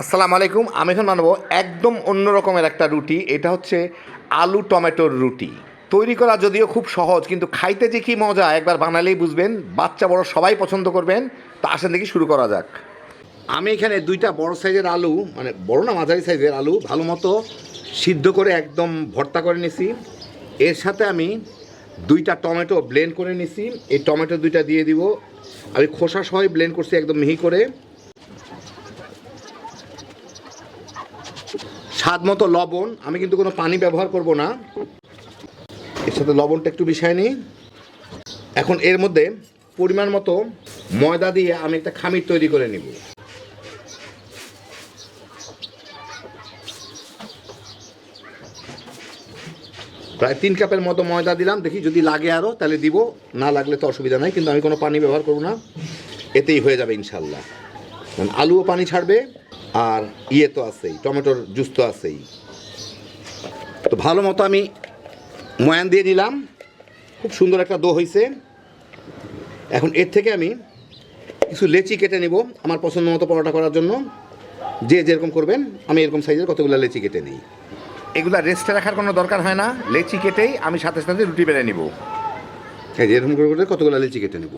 আসসালামু আলাইকুম। আমি এখন বানাবো একদম অন্য রকমের একটা রুটি। এটা হচ্ছে আলু টমেটোর রুটি। তৈরি করা যদিও খুব সহজ, কিন্তু খাইতে যে কি মজা, একবার বানালেই বুঝবেন। বাচ্চা বড় সবাই পছন্দ করবেন। তো আসেন দেখি শুরু করা যাক। আমি এখানে দুইটা বড় সাইজের আলু মানে বড় না, মাঝারি সাইজের আলু ভালো মতো সিদ্ধ করে একদম ভর্তা করে নিছি। এর সাথে আমি দুইটা টমেটো ব্লেন্ড করে নিছি। এই টমেটো দুইটা দিয়ে দিব। আমি খোসা সহ ব্লেন্ড করছি একদম মিহি করে। স্বাদ মতো লবণ, আমি কিন্তু কোনো পানি ব্যবহার করব না। এর সাথে লবণটা একটু মিশাই নিই। এখন এর মধ্যে পরিমাণ মতো ময়দা দিয়ে আমি একটা খামির তৈরি করে নিব। প্রায় তিন কাপের মতো ময়দা দিলাম। দেখি যদি লাগে আরও তাহলে দিব। না লাগলে তো অসুবিধা নাই, কিন্তু আমি কোনো পানি ব্যবহার করব না। এতেই হয়ে যাবে ইনশাল্লাহ আলুও পানি ছাড়বে। আর ইয়ে তো আছেই টমেটোর জুস তো আছেই। তো ভালো মতো আমি ময়ান দিয়ে নিলাম। খুব সুন্দর একটা দো হয়েছে এখন এর থেকে আমি কিছু লেচি কেটে নিব আমার পছন্দ মতো পরোটা করার জন্য। যে যেরকম করবেন আমি এরকম সাইজের কতগুলো লেচি কেটে নিই। এগুলা রেস্টে রাখার কোনো দরকার হয় না। লেচি কেটেই আমি সাথে সাথে রুটি বেড়ে নিব। এরকম করে করে কতগুলো লেচি কেটে নেব?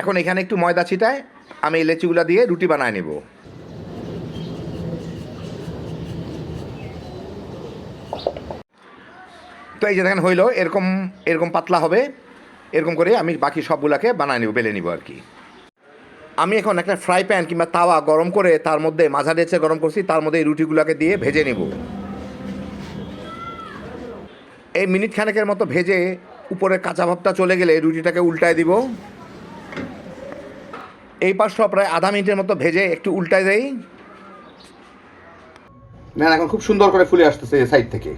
এখন এখানে একটু ময়দা ছিটায় আমি এই লেচিগুলা দিয়ে রুটি বানায় নেব। তো এই যে দেখেন হইল, এরকম এরকম পাতলা হবে। এরকম করে আমি বাকি সবগুলাকে বানায় নেব, বেলে নিব আর কি। আমি এখন একটা ফ্রাই প্যান কিংবা তাওয়া গরম করে তার মধ্যে মাঝারি আঁচে গরম করছি, তার মধ্যে এই রুটিগুলোকে দিয়ে ভেজে নেব। এই মিনিট খানেকের মতো ভেজে উপরে কাঁচা ভাবটা চলে গেলে রুটিটাকে উল্টায় দিব। এই পাশটা প্রায় আধা মিনিটের মতো ভেজে একটু উল্টায় দেই। না এখন খুব সুন্দর করে ফুলে আসতেছে এই সাইড থেকে।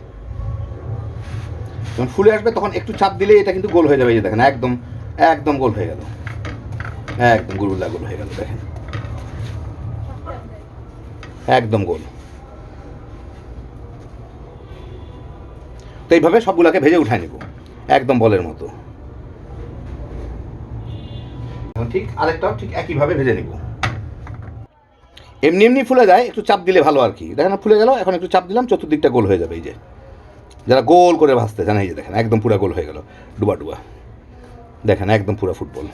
যখন ফুলে আসবে তখন একটু চাপ দিলেই এটা কিন্তু গোল হয়ে যাবে, এই দেখেন, একদম একদম গোল হয়ে গেল। একদম গুলগুলা গোল হয়ে গেল, দেখেন। একদম গোল। তো এইভাবে সবগুলোকে ভেজে উঠায় নিব, একদম বলের মতো। ঠিক আরেকটাও ঠিক একইভাবে ভেজে নিব। এমনি এমনি ফুলে যায়, একটু চাপ দিলে ভালো আর কি। দেখেন ফুলে গেল, এখন একটু চাপ দিলাম, চতুর্দিকটা গোল হয়ে যাবে এই যে। যারা গোল করে ভাসতে জানে এই যে দেখেন, একদম পুরা গোল হয়ে গেল, ডুবা ডুবা। দেখেন, একদম পুরো ফুটবল।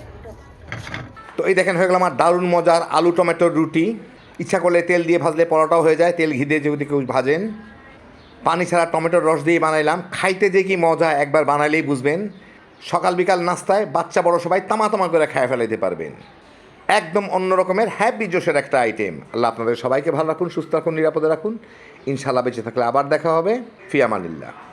তো এই দেখেন, হয়ে গেল আমার দারুণ মজার আলু টমেটোর রুটি। ইচ্ছা করলে তেল দিয়ে ভাজলে পরোটাও হয়ে যায়, তেল ঘি দিয়ে যদি কেউ ভাজেন। পানি ছাড়া টমেটোর রস দিয়ে বানাইলাম। খাইতে যে কি মজা, একবার বানাইলেই বুঝবেন। সকাল বিকাল নাস্তায় বাচ্চা বড় সবাই তামাতামা তামা করে খায় ফেলাইতে পারবেন। একদম অন্য রকমের হ্যাপি জোশের একটা আইটেম আল্লাহ আপনাদের সবাইকে ভালো রাখুন, সুস্থ রাখুন, নিরাপদে রাখুন। ইনশাল্লাহ বেঁচে থাকলে আবার দেখা হবে। ফিয়ামানিল্লাহ।